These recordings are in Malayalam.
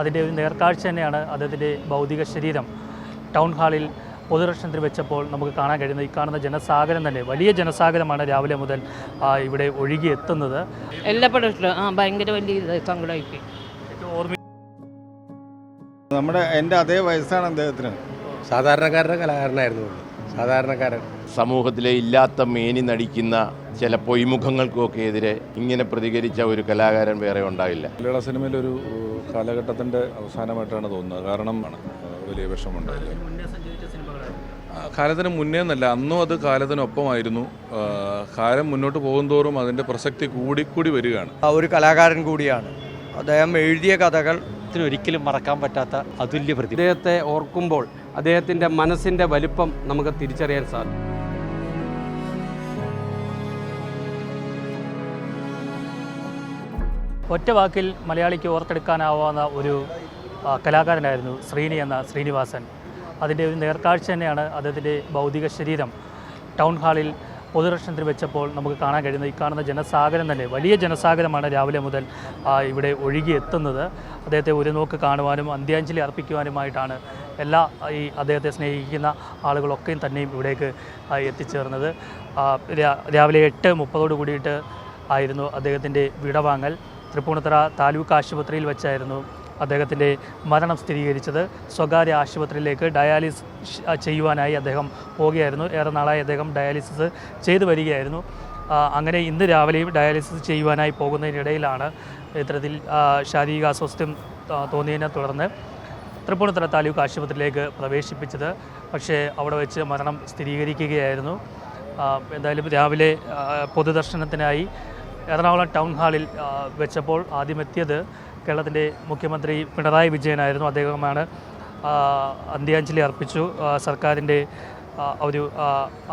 അതിന്റെ ഒരു നേർക്കാഴ്ച തന്നെയാണ് അദ്ദേഹത്തിന്റെ ഭൗതിക ശരീരം. ടൗൺ ഹാളിൽ പൊതുദർശനത്തിന് വെച്ചപ്പോൾ നമുക്ക് കാണാൻ കഴിയുന്നത് ഈ കാണുന്ന ജനസാഗരം തന്നെ വലിയ ജനസാഗരമാണ് രാവിലെ മുതൽ ഇവിടെ ഒഴുകി എത്തുന്നത്. എല്ലാ പടം ഇഷ്ടം ആ ഭയങ്കര വലിയ സങ്കടമായിപ്പോയി. ഓർമ്മ നമ്മുടെ എന്റെ അതേ വയസ്സാണ് അദ്ദേഹത്തിന്. സാധാരണക്കാരുടെ കലാകാരനായിരുന്നു. സാധാരണക്കാരൻ. സമൂഹത്തിലെ ഇല്ലാത്ത മേനി നടിക്കുന്ന ചില പൊയ്മുഖങ്ങൾക്കൊക്കെ എതിരെ ഇങ്ങനെ പ്രതികരിച്ച ഒരു കലാകാരൻ വേറെ ഉണ്ടാവില്ല മലയാള സിനിമയിൽ ഒരു കാലഘട്ടത്തിന്റെ അവസാനമായിട്ടാണ് തോന്നുന്നത്. കാരണം ആണ് വലിയ വിഷമമുണ്ടായില്ല. കാലത്തിന് മുന്നേ എന്നല്ല അന്നും അത് കാലത്തിനൊപ്പമായിരുന്നു. കാലം മുന്നോട്ട് പോകുന്തോറും അതിന്റെ പ്രസക്തി കൂടിക്കൂടി വരികയാണ്. ആ ഒരു കലാകാരൻ കൂടിയാണ്. അദ്ദേഹം എഴുതിയ കഥകൾ ഒരിക്കലും മറക്കാൻ പറ്റാത്ത അതുല്യ പ്രതി അദ്ദേഹത്തെ ഓർക്കുമ്പോൾ അദ്ദേഹത്തിന്റെ മനസ്സിന്റെ വലിപ്പം നമുക്ക് തിരിച്ചറിയാൻ സാധിക്കും. ഒറ്റ വാക്കിൽ മലയാളിക്ക് ഓർത്തെടുക്കാനാവാവുന്ന ഒരു കലാകാരനായിരുന്നു ശ്രീനി എന്ന ശ്രീനിവാസൻ. അതിന്റെ ഒരു നേർക്കാഴ്ച തന്നെയാണ് അദ്ദേഹത്തിന്റെ ഭൗതിക ശരീരം. ടൗൺ ഹാളിൽ പൊതുദർശനത്തിന് വെച്ചപ്പോൾ നമുക്ക് കാണാൻ കഴിയുന്നത് ഈ കാണുന്ന ജനസാഗരം തന്നെ വലിയ ജനസാഗരമാണ് രാവിലെ മുതൽ ഇവിടെ ഒഴുകി എത്തുന്നത്. അദ്ദേഹത്തെ ഒരു നോക്ക് കാണുവാനും അന്ത്യാഞ്ജലി അർപ്പിക്കുവാനുമായിട്ടാണ് എല്ലാ ഈ അദ്ദേഹത്തെ സ്നേഹിക്കുന്ന ആളുകളൊക്കെയും തന്നെയും ഇവിടേക്ക് എത്തിച്ചേർന്നത്. രാവിലെ എട്ട് മുപ്പതോട് കൂടിയിട്ട് ആയിരുന്നു അദ്ദേഹത്തിന്റെ വിടവാങ്ങൽ. തൃപ്പൂണിത്തറ താലൂക്ക് ആശുപത്രിയിൽ വെച്ചായിരുന്നു അദ്ദേഹത്തിന്റെ മരണം സ്ഥിരീകരിച്ചത്. സ്വകാര്യ ആശുപത്രിയിലേക്ക് ഡയാലിസിസ് ചെയ്യുവാനായി അദ്ദേഹം പോവുകയായിരുന്നു. ഏറെ നാളായി അദ്ദേഹം ഡയാലിസിസ് ചെയ്തു വരികയായിരുന്നു. അങ്ങനെ ഇന്ന് രാവിലെയും ഡയാലിസിസ് ചെയ്യുവാനായി പോകുന്നതിനിടയിലാണ് ഇത്തരത്തിൽ ശാരീരിക അസ്വസ്ഥ്യം തോന്നിയതിനെ തുടർന്ന് തൃപ്പൂണിത്തറ താലൂക്ക് ആശുപത്രിയിലേക്ക് പ്രവേശിപ്പിച്ചത്. പക്ഷേ അവിടെ വെച്ച് മരണം സ്ഥിരീകരിക്കുകയായിരുന്നു. എന്തായാലും രാവിലെ പൊതുദർശനത്തിനായി എറണാകുളം ടൗൺ ഹാളിൽ വെച്ചപ്പോൾ ആദ്യമെത്തിയത് കേരളത്തിന്റെ മുഖ്യമന്ത്രി പിണറായി വിജയനായിരുന്നു. അദ്ദേഹമാണ് അന്ത്യാഞ്ജലി അർപ്പിച്ചു. സർക്കാരിന്റെ ഒരു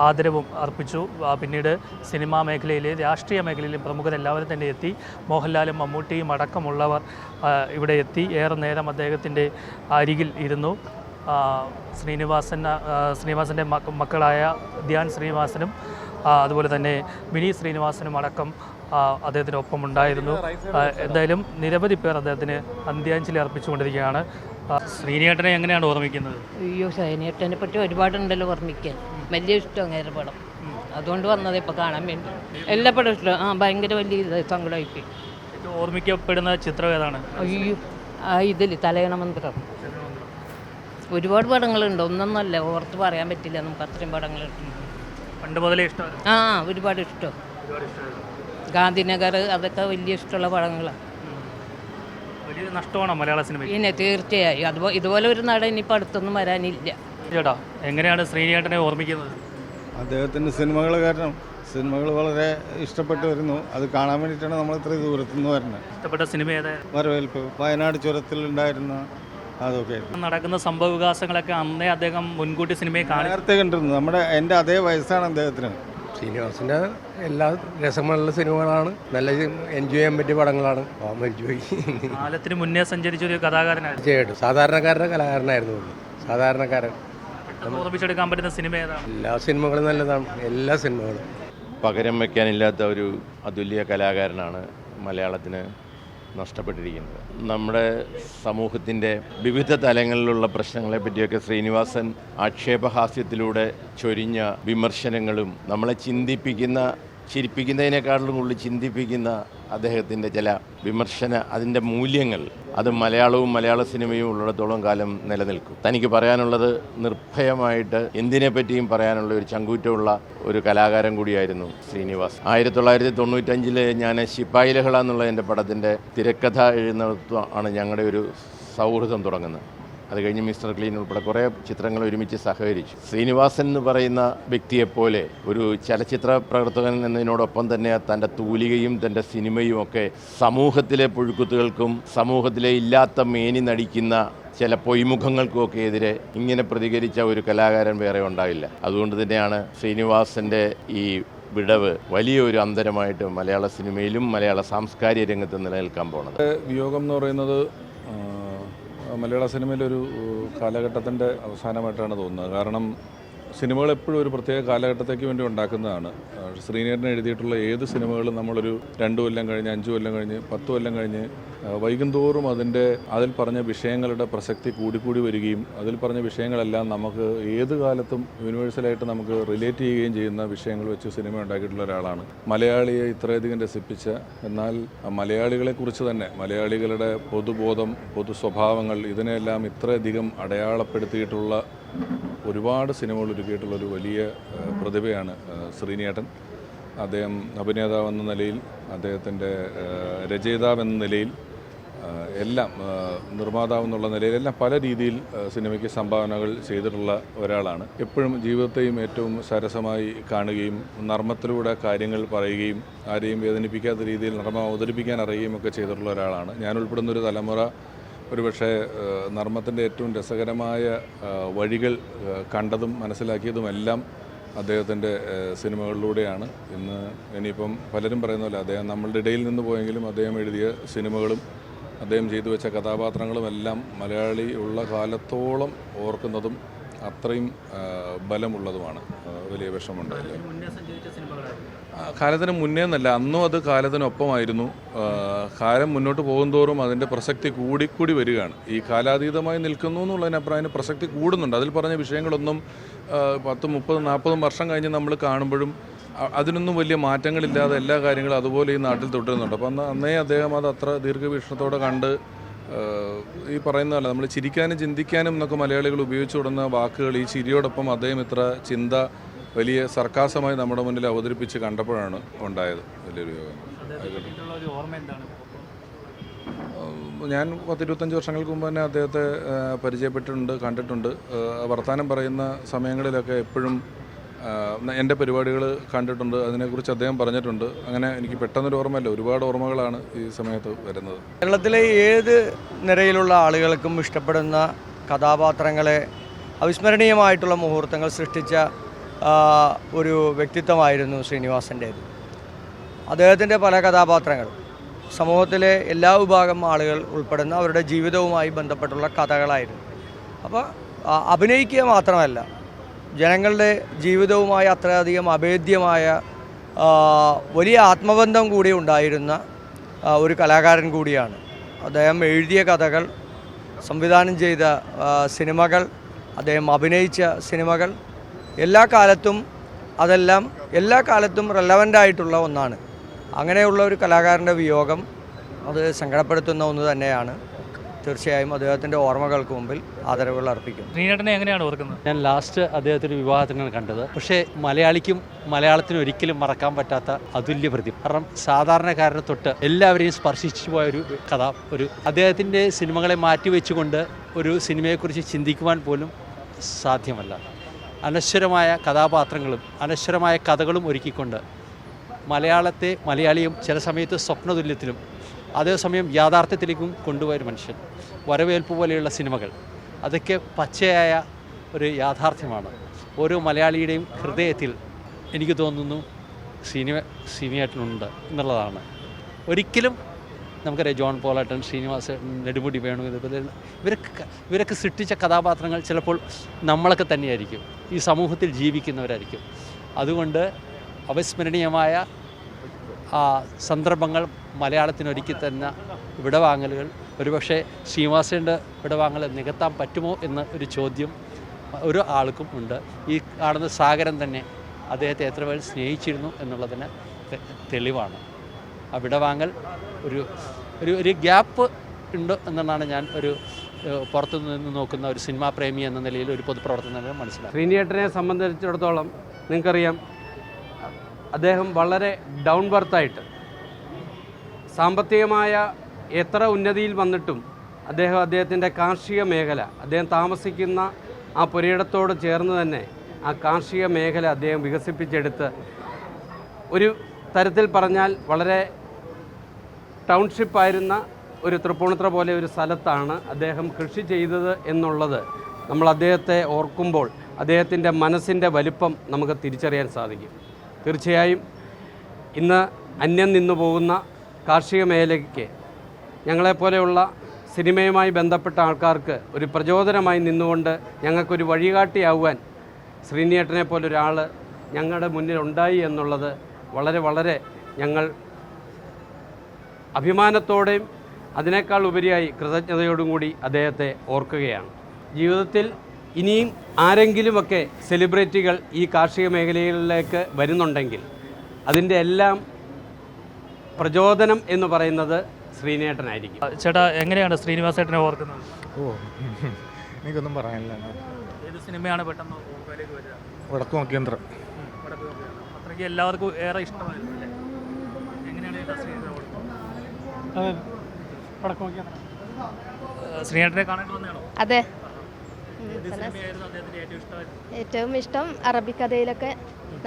ആദരവും അർപ്പിച്ചു. പിന്നീട് സിനിമാ മേഖലയിലെ രാഷ്ട്രീയ മേഖലയിലെ പ്രമുഖരെല്ലാവരും തന്നെ എത്തി. മോഹൻലാലും മമ്മൂട്ടിയും അടക്കമുള്ളവർ ഇവിടെ എത്തി. ഏറെ നേരം അദ്ദേഹത്തിന്റെ അരികിൽ ഇരുന്നു. ശ്രീനിവാസൻ ശ്രീനിവാസന്റെ മക്കളായ ധ്യാൻ ശ്രീനിവാസനും അതുപോലെ തന്നെ മിനി ശ്രീനിവാസനും അടക്കം ഒപ്പം ഉണ്ടായിരുന്നു. എന്തായാലും നിരവധി പേർ അദ്ദേഹത്തിന് അന്ത്യാഞ്ജലി അർപ്പിച്ചുകൊണ്ടിരിക്കുകയാണ്. ശ്രീനിയേട്ടനെ എങ്ങനെയാണ് ഓർമ്മിക്കുന്നത്? അയ്യോ ശ്രീനിയേട്ടനെ പറ്റി ഒരുപാടുണ്ടല്ലോ ഓർമ്മിക്കാൻ. വലിയ ഇഷ്ടം അങ്ങനെ പടം അതുകൊണ്ട് വന്നത് ഇപ്പോൾ കാണാൻ വേണ്ടി. എല്ലാ പടം ഇഷ്ടം. ആ ഭയങ്കര വലിയ ഇത് സങ്കടമായിപ്പോയി. ഓർമ്മിക്കപ്പെടുന്ന ചിത്രം ഏതാണ്? അയ്യോ ആ ഇതിൽ തലയണ മന്ത്രം ഒരുപാട് പടങ്ങളുണ്ട്. ഒന്നൊന്നല്ല ഓർത്ത് പറയാൻ പറ്റില്ല. നമുക്ക് അത്രയും പടങ്ങളുണ്ട് പണ്ട് മുതലേ ഇഷ്ടം. ആ ഒരുപാട് ഇഷ്ടം. ഗാന്ധിനഗർ അതൊക്കെ വലിയ ഇഷ്ടമുള്ള പടങ്ങളാണ്. വലിയൊരു നഷ്ടമാണോ മലയാള സിനിമ പിന്നെ തീർച്ചയായും. അതുപോലെ ഇതുപോലെ ഒരു നടൻ ഇനിയിപ്പോൾ അടുത്തൊന്നും വരാനില്ല. ചേട്ടാ എങ്ങനെയാണ് ശ്രീനിയേട്ടനെ ഓർമ്മിക്കുന്നത്? അദ്ദേഹത്തിന്റെ സിനിമകൾ കാരണം സിനിമകൾ വളരെ ഇഷ്ടപ്പെട്ടു വരുന്നു. അത് കാണാൻ വേണ്ടിയിട്ടാണ് നമ്മൾ ഇത്ര ദൂരത്തു നിന്ന് വരുന്നത്. ഇഷ്ടപ്പെട്ട സിനിമ വരവേൽപ്പ് വയനാട് ചുരത്തിൽ ഉണ്ടായിരുന്ന അതൊക്കെ നടക്കുന്ന സംഭവ വികാസങ്ങളൊക്കെ അന്നേ അദ്ദേഹം മുൻകൂട്ടി സിനിമയെ കാണാൻ നേരത്തെ കണ്ടിരുന്നു. നമ്മുടെ എന്റെ അതേ വയസ്സാണ് അദ്ദേഹത്തിന്. ശ്രീനിവാസിന്റെ എല്ലാ രസമുള്ള സിനിമകളാണ്. നല്ല എൻജോയ് ചെയ്യാൻ പറ്റിയ പടങ്ങളാണ്. കാലത്തിന് മുന്നേ സഞ്ചരിച്ച ഒരു കഥാകാരനായിരുന്നു. തീർച്ചയായിട്ടും. സാധാരണക്കാരുടെ കലാകാരനായിരുന്നു സാധാരണക്കാരൻ. ഓർമ്മിച്ചെടുക്കാൻ പറ്റുന്ന സിനിമ ഏതാണ്? എല്ലാ സിനിമകളും നല്ലതാണ്. എല്ലാ സിനിമകളും. പകരം വയ്ക്കാനില്ലാത്ത ഒരു അതുല്യ കലാകാരനാണ് മലയാളത്തിന് നഷ്ടപ്പെട്ടിരിക്കുന്നത്. നമ്മുടെ സമൂഹത്തിന്റെ വിവിധ തലങ്ങളിലുള്ള പ്രശ്നങ്ങളെ പറ്റിയൊക്കെ ശ്രീനിവാസൻ ആക്ഷേപഹാസ്യത്തിലൂടെ ചൊരിഞ്ഞ വിമർശനങ്ങളും നമ്മളെ ചിന്തിപ്പിക്കുന്ന ചിരിപ്പിക്കുന്നതിനേക്കാളും കൂടുതൽ ചിന്തിപ്പിക്കുന്ന അദ്ദേഹത്തിന്റെ ചില വിമർശന അതിന്റെ മൂല്യങ്ങൾ അത് മലയാളവും മലയാള സിനിമയും ഉള്ളിടത്തോളം കാലം നിലനിൽക്കും. തനിക്ക് പറയാനുള്ളത് നിർഭയമായിട്ട് എന്തിനെ പറ്റിയും പറയാനുള്ള ഒരു ചങ്കൂറ്റമുള്ള ഒരു കലാകാരൻ കൂടിയായിരുന്നു ശ്രീനിവാസ്. ആയിരത്തി തൊള്ളായിരത്തി തൊണ്ണൂറ്റഞ്ചിൽ ഞാൻ ശിപ്പായി ലഹള എന്നുള്ള എന്റെ പടത്തിന്റെ തിരക്കഥ എഴുന്നത്വം ആണ് ഞങ്ങളുടെ ഒരു സൗഹൃദം തുടങ്ങുന്നത്. അത് കഴിഞ്ഞ് മിസ്റ്റർ ക്ലീൻ ഉൾപ്പെടെ കുറേ ചിത്രങ്ങൾ ഒരുമിച്ച് സഹകരിച്ചു. ശ്രീനിവാസൻ എന്ന് പറയുന്ന വ്യക്തിയെപ്പോലെ ഒരു ചലച്ചിത്ര പ്രവർത്തകൻ എന്നതിനോടൊപ്പം തന്നെ തന്റെ തൂലികയും തന്റെ സിനിമയും ഒക്കെ സമൂഹത്തിലെ പുഴുക്കുത്തുകൾക്കും സമൂഹത്തിലെ ഇല്ലാത്ത മേനി നടിക്കുന്ന ചില പൊയ്മുഖങ്ങൾക്കുമൊക്കെ എതിരെ ഇങ്ങനെ പ്രതികരിച്ച ഒരു കലാകാരൻ വേറെ ഉണ്ടാവില്ല അതുകൊണ്ട് തന്നെയാണ് ശ്രീനിവാസന്റെ ഈ വിടവ് വലിയൊരു അന്തരമായിട്ട് മലയാള സിനിമയിലും മലയാള സാംസ്കാരിക രംഗത്ത് നിലനിൽക്കാൻ പോണത്. വിയോഗം എന്ന് പറയുന്നത് മലയാള സിനിമയിലൊരു കാലഘട്ടത്തിന്റെ അവസാനമായിട്ടാണ് തോന്നുന്നത്. കാരണം സിനിമകൾ എപ്പോഴും ഒരു പ്രത്യേക കാലഘട്ടത്തേക്ക് വേണ്ടി ഉണ്ടാക്കുന്നതാണ്. ശ്രീനേരൻ എഴുതിയിട്ടുള്ള ഏത് സിനിമകളും നമ്മളൊരു രണ്ട് കൊല്ലം കഴിഞ്ഞ് അഞ്ച് കൊല്ലം കഴിഞ്ഞ് പത്ത് കൊല്ലം കഴിഞ്ഞ് വൈകുന്തോറും അതിന്റെ അതിൽ പറഞ്ഞ വിഷയങ്ങളുടെ പ്രസക്തി കൂടിക്കൂടി വരികയും അതിൽ പറഞ്ഞ വിഷയങ്ങളെല്ലാം നമുക്ക് ഏത് കാലത്തും യൂണിവേഴ്സലായിട്ട് നമുക്ക് റിലേറ്റ് ചെയ്യുകയും ചെയ്യുന്ന വിഷയങ്ങൾ വെച്ച് സിനിമ ഉണ്ടാക്കിയിട്ടുള്ള ഒരാളാണ്. മലയാളിയെ ഇത്രയധികം രസിപ്പിച്ച എന്നാൽ മലയാളികളെക്കുറിച്ച് തന്നെ മലയാളികളുടെ പൊതുബോധം പൊതു സ്വഭാവങ്ങൾ ഇതിനെല്ലാം ഇത്രയധികം അടയാളപ്പെടുത്തിയിട്ടുള്ള ഒരുപാട് സിനിമകൾ ഒരുക്കിയിട്ടുള്ള ഒരു വലിയ പ്രതിഭയാണ് ശ്രീനിയേട്ടൻ. അദ്ദേഹം അഭിനേതാവ് എന്ന നിലയിൽ അദ്ദേഹത്തിന്റെ രചയിതാവ് എന്ന നിലയിൽ എല്ലാം ആ, നിർമ്മാതാവ് എന്നുള്ള നിലയിൽ എല്ലാം പല രീതിയിൽ സിനിമയ്ക്ക് സംഭാവനകൾ ചെയ്തിട്ടുള്ള ഒരാളാണ്. എപ്പോഴും ജീവിതത്തെയും ഏറ്റവും സരസമായി കാണുകയും നർമ്മത്തിലൂടെ കാര്യങ്ങൾ പറയുകയും ആരെയും വേദനിപ്പിക്കാത്ത രീതിയിൽ നർമ്മം അവതരിപ്പിക്കാൻ അറിയുകയും ഒക്കെ ചെയ്തിട്ടുള്ള ഒരാളാണ്. ഞാൻ ഉൾപ്പെടുന്ന ഒരു തലമുറ ഒരുപക്ഷെ നർമ്മത്തിന്റെ ഏറ്റവും രസകരമായ വഴികൾ കണ്ടതും മനസ്സിലാക്കിയതുമെല്ലാം അദ്ദേഹത്തിന്റെ സിനിമകളിലൂടെയാണ്. ഇന്ന് ഇനിയിപ്പം പലരും പറയുന്ന പോലെ അദ്ദേഹം നമ്മളുടെ ഇടയിൽ നിന്ന് പോയെങ്കിലും അദ്ദേഹം എഴുതിയ സിനിമകളും അദ്ദേഹം ചെയ്തു വെച്ച കഥാപാത്രങ്ങളുമെല്ലാം മലയാളി ഉള്ള കാലത്തോളം ഓർക്കുന്നതും അത്രയും ബലമുള്ളതുമാണ്. വലിയ ആ, കാലത്തിന് മുന്നേ എന്നല്ല അന്നും അത് കാലത്തിനൊപ്പമായിരുന്നു. കാലം മുന്നോട്ട് പോകുന്തോറും അതിന്റെ പ്രസക്തി കൂടിക്കൂടി വരികയാണ്. ഈ കാലാതീതമായി നിൽക്കുന്നു എന്നുള്ളതിനപ്പുറം അതിന് പ്രസക്തി കൂടുന്നുണ്ട്. അതിൽ പറഞ്ഞ വിഷയങ്ങളൊന്നും പത്തും മുപ്പതും നാൽപ്പതും വർഷം കഴിഞ്ഞ് നമ്മൾ കാണുമ്പോഴും അതിനൊന്നും വലിയ മാറ്റങ്ങളില്ലാതെ എല്ലാ കാര്യങ്ങളും അതുപോലെ ഈ നാട്ടിൽ തുടരുന്നുണ്ട്. അപ്പം അന്ന് അന്നേ അദ്ദേഹം അത് അത്ര ദീർഘവീക്ഷണത്തോടെ കണ്ട് ഈ പറയുന്ന പോലെ നമ്മൾ ചിരിക്കാനും ചിന്തിക്കാനും എന്നൊക്കെ മലയാളികൾ ഉപയോഗിച്ചു കൊടുന്ന വാക്കുകൾ ഈ ചിരിയോടൊപ്പം അദ്ദേഹം ഇത്ര ചിന്ത വലിയ സർക്കാസമായി നമ്മുടെ മുന്നിൽ അവതരിപ്പിച്ച് കണ്ടപ്പോഴാണ് ഉണ്ടായത് വലിയൊരു യോഗം. ഞാൻ പത്തിരുപത്തഞ്ച് വർഷങ്ങൾക്ക് മുമ്പ് തന്നെ അദ്ദേഹത്തെ പരിചയപ്പെട്ടിട്ടുണ്ട് കണ്ടിട്ടുണ്ട്. വർത്തമാനം പറയുന്ന സമയങ്ങളിലൊക്കെ എപ്പോഴും എന്റെ പരിപാടികൾ കണ്ടിട്ടുണ്ട് അതിനെക്കുറിച്ച് അദ്ദേഹം പറഞ്ഞിട്ടുണ്ട്. അങ്ങനെ എനിക്ക് പെട്ടെന്നൊരു ഓർമ്മയില്ല. ഒരുപാട് ഓർമ്മകളാണ് ഈ സമയത്ത് വരുന്നത്. കേരളത്തിലെ ഏത് നിരയിലുള്ള ആളുകൾക്കും ഇഷ്ടപ്പെടുന്ന കഥാപാത്രങ്ങളെ അവിസ്മരണീയമായിട്ടുള്ള മുഹൂർത്തങ്ങൾ സൃഷ്ടിച്ച ഒരു വ്യക്തിത്വമായിരുന്നു ശ്രീനിവാസന്റേത്. അദ്ദേഹത്തിന്റെ പല കഥാപാത്രങ്ങൾ സമൂഹത്തിലെ എല്ലാ വിഭാഗം ആളുകൾ ഉൾപ്പെടുന്ന അവരുടെ ജീവിതവുമായി ബന്ധപ്പെട്ടുള്ള കഥകളായിരുന്നു. അപ്പോൾ അഭിനയിക്കുക മാത്രമല്ല ജനങ്ങളുടെ ജീവിതവുമായി അത്രയധികം അഭേദ്യമായ വലിയ ആത്മബന്ധം കൂടി ഉണ്ടായിരുന്ന ഒരു കലാകാരൻ കൂടിയാണ്. അദ്ദേഹം എഴുതിയ കഥകൾ സംവിധാനം ചെയ്ത സിനിമകൾ അദ്ദേഹം അഭിനയിച്ച സിനിമകൾ എല്ലാ കാലത്തും അതെല്ലാം എല്ലാ കാലത്തും ആയിട്ടുള്ള ഒന്നാണ്. അങ്ങനെയുള്ള ഒരു കലാകാരന്റെ വിയോഗം അത് സങ്കടപ്പെടുത്തുന്ന ഒന്ന് തന്നെയാണ്. തീർച്ചയായും അദ്ദേഹത്തിന്റെ ഓർമ്മകൾക്ക് മുമ്പിൽ ആദരവുകൾ അർപ്പിക്കും ശ്രീനേട്ടനെ എങ്ങനെയാണ് ഓർക്കുന്നത്? ഞാൻ ലാസ്റ്റ് അദ്ദേഹത്തിന്റെ വിവാഹത്തിനാണ് കണ്ടത്. പക്ഷേ മലയാളിക്കും മലയാളത്തിന് ഒരിക്കലും മറക്കാൻ പറ്റാത്ത അതുല്യ പ്രതി കാരണം സാധാരണക്കാരനെ തൊട്ട് എല്ലാവരെയും സ്പർശിച്ചു പോയ ഒരു കഥ ഒരു അദ്ദേഹത്തിന്റെ സിനിമകളെ മാറ്റിവെച്ചുകൊണ്ട് ഒരു സിനിമയെക്കുറിച്ച് ചിന്തിക്കുവാൻ പോലും സാധ്യമല്ല. അനശ്വരമായ കഥാപാത്രങ്ങളും അനശ്വരമായ കഥകളും ഒരുക്കിക്കൊണ്ട് മലയാളത്തെ മലയാളിയും ചില സമയത്ത് സ്വപ്നതുല്യത്തിലും അതേസമയം യാഥാർത്ഥ്യത്തിലേക്കും കൊണ്ടുപോയൊരു മനുഷ്യൻ. വരവേൽപ്പ് പോലെയുള്ള സിനിമകൾ. അതൊക്കെ പച്ചയായ ഒരു യാഥാർത്ഥ്യമാണ്. ഓരോ മലയാളിയുടെയും ഹൃദയത്തിൽ എനിക്ക് തോന്നുന്നു സിനിമ സിനിമയായിട്ടുണ്ട് എന്നുള്ളതാണ്. ഒരിക്കലും നമുക്കറിയാം ജോൺ പോളാട്ടൻ ശ്രീനിവാസൻ നെടുമുടി വേണു ഇതുപോലെ ഇവരൊക്കെ ഇവരൊക്കെ സൃഷ്ടിച്ച കഥാപാത്രങ്ങൾ ചിലപ്പോൾ നമ്മളൊക്കെ തന്നെയായിരിക്കും. ഈ സമൂഹത്തിൽ ജീവിക്കുന്നവരായിരിക്കും. അതുകൊണ്ട് അവിസ്മരണീയമായ സന്ദർഭങ്ങൾ മലയാളത്തിന് ഒരുക്കി തന്ന വിടവാങ്ങലുകൾ. ഒരുപക്ഷെ ശ്രീനിവാസേന്റെ വിടവാങ്ങൽ നികത്താൻ പറ്റുമോ എന്ന ഒരു ചോദ്യം ഒരു ആൾക്കും ഉണ്ട്. ഈ കാണുന്ന സാഗരം തന്നെ അദ്ദേഹത്തെ എത്ര പേർ സ്നേഹിച്ചിരുന്നു എന്നുള്ളതിന് തെളിവാണ്. ആ വിടവാങ്ങൽ ഒരു ഒരു ഒരു ഗ്യാപ്പ് ഉണ്ട് എന്നാണ് ഞാൻ ഒരു പുറത്തു നിന്ന് നോക്കുന്ന ഒരു സിനിമാ പ്രേമി എന്ന നിലയിൽ ഒരു പൊതുപ്രവർത്തനം മനസ്സിലാക്കി ശ്രീനിയേട്ടനെ സംബന്ധിച്ചിടത്തോളം നിങ്ങൾക്കറിയാം അദ്ദേഹം വളരെ ഡൗൺ ബർത്തായിട്ട് സാമ്പത്തികമായ എത്ര ഉന്നതിയിൽ വന്നിട്ടും അദ്ദേഹം അദ്ദേഹത്തിന്റെ കാർഷിക മേഖല അദ്ദേഹം താമസിക്കുന്ന ആ പുരയിടത്തോട് ചേർന്ന് തന്നെ ആ കാർഷിക മേഖല അദ്ദേഹം വികസിപ്പിച്ചെടുത്ത് ഒരു തരത്തിൽ പറഞ്ഞാൽ വളരെ ടൗൺഷിപ്പായിരുന്ന ഒരു തൃപ്പൂണിത്ര പോലെ ഒരു സ്ഥലത്താണ് അദ്ദേഹം കൃഷി ചെയ്തത് എന്നുള്ളത് നമ്മൾ അദ്ദേഹത്തെ ഓർക്കുമ്പോൾ അദ്ദേഹത്തിന്റെ മനസ്സിന്റെ വലിപ്പം നമുക്ക് തിരിച്ചറിയാൻ സാധിക്കും. തീർച്ചയായും ഇന്ന് അന്യം നിന്നു പോകുന്ന കാർഷിക മേഖലയ്ക്ക് ഞങ്ങളെപ്പോലെയുള്ള സിനിമയുമായി ബന്ധപ്പെട്ട ആൾക്കാർക്ക് ഒരു പ്രചോദനമായി നിന്നുകൊണ്ട് ഞങ്ങൾക്കൊരു വഴികാട്ടിയാവാൻ ശ്രീനിയേട്ടനെ പോലൊരാൾ ഞങ്ങളുടെ മുന്നിൽ ഉണ്ടായി എന്നുള്ളത് വളരെ വളരെ ഞങ്ങൾ അഭിമാനത്തോടെയും അതിനേക്കാൾ ഉപരിയായി കൃതജ്ഞതയോടും കൂടി അദ്ദേഹത്തെ ഓർക്കുകയാണ്. ജീവിതത്തിൽ ഇനിയും ആരെങ്കിലുമൊക്കെ സെലിബ്രിറ്റികൾ ഈ കാർഷിക മേഖലയിലേക്ക് വരുന്നുണ്ടെങ്കിൽ അതിന്റെ എല്ലാം പ്രചോദനം എന്ന് പറയുന്നത് ശ്രീനേട്ടനായിരിക്കും. ചേട്ടാ എങ്ങനെയാണ് ശ്രീനിവാസേട്ടനെ ഓർക്കുന്നത്? ഓ എനിക്കൊന്നും പറയാനില്ല. ഏത് സിനിമയാണ് പെട്ടെന്ന് ഓർമ്മയിലേക്ക് വരിക? വടക്കു നോക്കിയന്ത്രം ഉം, അത്രയ്ക്ക് എല്ലാവർക്കും ഏറെ ഇഷ്ടമായിരുന്നു അല്ലേ എങ്ങനെയാണ് ചേട്ടാ ശ്രീനേട്ടനെ ഓർക്കുന്നത്? ശ്രീനേട്ടനെ കാണാൻ വന്നതാണോ? അതെ. ഏറ്റവും ഇഷ്ടം ഏറ്റവും ഇഷ്ടം അറബിക്കഥയിലൊക്കെ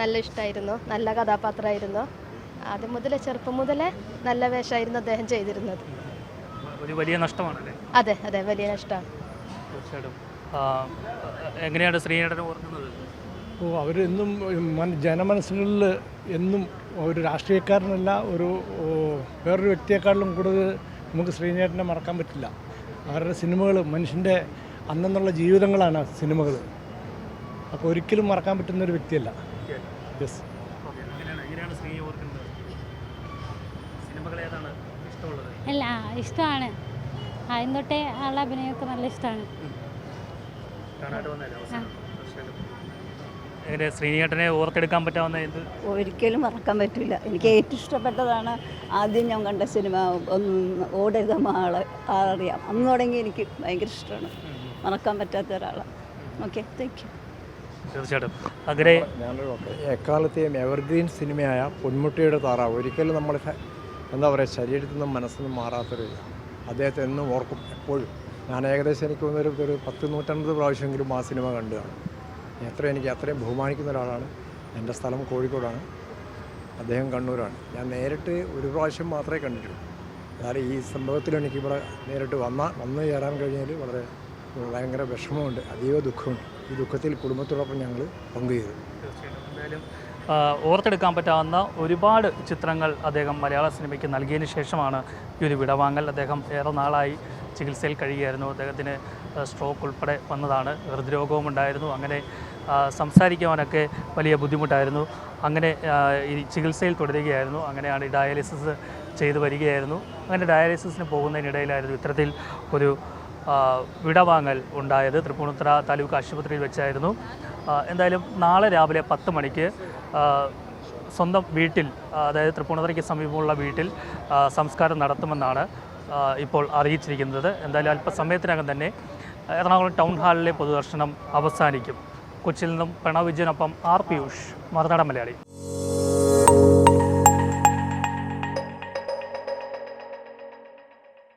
നല്ല ഇഷ്ടമായിരുന്നു നല്ല കഥാപാത്രമായിരുന്നു. ആദ്യം മുതലേ ചെറുപ്പം മുതലേ നല്ല വേഷമായിരുന്നു അദ്ദേഹം ചെയ്തിരുന്നത്. ഒരു വലിയ നഷ്ടമാണല്ലേ? അതെ അതെ വലിയ നഷ്ടമാണ്. തീർച്ചയായിട്ടും. ആ, എങ്ങനെയാണ് ശ്രീനേട്ടനെ ഓർക്കുന്നത്? ഓ അവരെന്നും എന്നും ജനമനസ്സുകളിൽ എന്നും ഒരു രാഷ്ട്രീയക്കാരനല്ല ഒരു വേറൊരു വ്യക്തിയെക്കാളിലും കൂടുതൽ നമുക്ക് ശ്രീനേട്ടനെ മറക്കാൻ പറ്റില്ല. അവരുടെ സിനിമകൾ മനുഷ്യന്റെ അന്നെന്നുള്ള ജീവിതങ്ങളാണ് സിനിമകൾ. അപ്പോൾ ഒരിക്കലും മറക്കാൻ പറ്റുന്ന ഒരു വ്യക്തിയല്ല. യെസ് ഓക്കെ എങ്ങനെയാണ് എങ്ങനെയാണ് ശ്രീ ഓർക്കുന്നത് സിനിമകൾ ഏതാണ് ഇഷ്ടമുള്ളത് ഇഷ്ടമാണ്. ആദ്യം തൊട്ടേ ആളുടെ അഭിനയമൊക്കെ നല്ല ഇഷ്ടമാണ്. എങ്ങനെ ഓർത്തെടുക്കാൻ പറ്റാവുന്ന എന്ത്? ഒരിക്കലും മറക്കാൻ പറ്റില്ല എനിക്ക് ഏറ്റവും ഇഷ്ടപ്പെട്ടതാണ് ആദ്യം ഞാൻ കണ്ട സിനിമ. ഒന്ന് ഓടരുത മാൾ അറിയാം അന്ന് തുടങ്ങി എനിക്ക് ഭയങ്കര ഇഷ്ടമാണ്. മറക്കാൻ പറ്റാത്ത ഒരാളാണ് ഓക്കെ താങ്ക് യു തീർച്ചയായിട്ടും. അങ്ങനെ ഞാനൊരു എക്കാലത്തെയും എവർഗ്രീൻ സിനിമയായ പൊന്മുട്ടിയുടെ താറാവ്. ഒരിക്കലും നമ്മുടെ എന്താ പറയുക ശരീരത്തിൽ നിന്നും മനസ്സിൽ നിന്നും മാറാത്തൊരു അദ്ദേഹത്തെ എന്നും ഓർക്കും എപ്പോഴും. ഞാൻ ഏകദേശം എനിക്ക് തോന്നുന്നൊരു ഒരു പത്ത് നൂറ്റൻപത് പ്രാവശ്യമെങ്കിലും ആ സിനിമ കണ്ടതാണ് എത്രയും എനിക്ക് അത്രയും ബഹുമാനിക്കുന്ന ഒരാളാണ്. എന്റെ സ്ഥലം കോഴിക്കോടാണ്. അദ്ദേഹം കണ്ണൂരാണ്. ഞാൻ നേരിട്ട് ഒരു പ്രാവശ്യം മാത്രമേ കണ്ടിട്ടുള്ളൂ. എന്നാലും ഈ സംഭവത്തിൽ എനിക്കിവിടെ നേരിട്ട് വന്ന വന്നു ചേരാൻ കഴിഞ്ഞാൽ വളരെ ഭയങ്കര വിഷമമുണ്ട് അതീവ ദുഃഖമുണ്ട്. ഈ ദുഃഖത്തിൽ കുടുംബത്തോടൊപ്പം ഞങ്ങൾ പങ്കുചെയ്തു തീർച്ചയായിട്ടും. ഓർത്തെടുക്കാൻ പറ്റാവുന്ന ഒരുപാട് ചിത്രങ്ങൾ അദ്ദേഹം മലയാള സിനിമയ്ക്ക് നൽകിയതിന് ശേഷമാണ് ഈ ഒരു വിടവാങ്ങൽ. അദ്ദേഹം ഏറെ നാളായി ചികിത്സയിൽ കഴിയുകയായിരുന്നു. അദ്ദേഹത്തിന് സ്ട്രോക്ക് ഉൾപ്പെടെ വന്നതാണ്. ഹൃദ്രോഗവും ഉണ്ടായിരുന്നു. അങ്ങനെ സംസാരിക്കുവാനൊക്കെ വലിയ ബുദ്ധിമുട്ടായിരുന്നു. അങ്ങനെ ഈ ചികിത്സയിൽ തുടരുകയായിരുന്നു. അങ്ങനെയാണ് ഈ ഡയാലിസിസ് ചെയ്തു വരികയായിരുന്നു. അങ്ങനെ ഡയാലിസിസിന് പോകുന്നതിനിടയിലായിരുന്നു ഇത്തരത്തിൽ ഒരു വിടവാങ്ങൽ ഉണ്ടായത്. തൃപ്പൂണിത്തുറ താലൂക്ക് ആശുപത്രിയിൽ വെച്ചായിരുന്നു. എന്തായാലും നാളെ രാവിലെ പത്ത് മണിക്ക് സ്വന്തം വീട്ടിൽ അതായത് തൃപ്പൂണിത്തുറയ്ക്ക് സമീപമുള്ള വീട്ടിൽ സംസ്കാരം നടത്തുമെന്നാണ് ഇപ്പോൾ അറിയിച്ചിരിക്കുന്നത്. എന്തായാലും അല്പസമയത്തിനകം തന്നെ എറണാകുളം ടൗൺ ഹാളിലെ പൊതുദർശനം അവസാനിക്കും. കൊച്ചിയിൽ നിന്നും പ്രണവ് വിജയനൊപ്പം ആർ പിയൂഷ് മറുനാടൻ മലയാളി.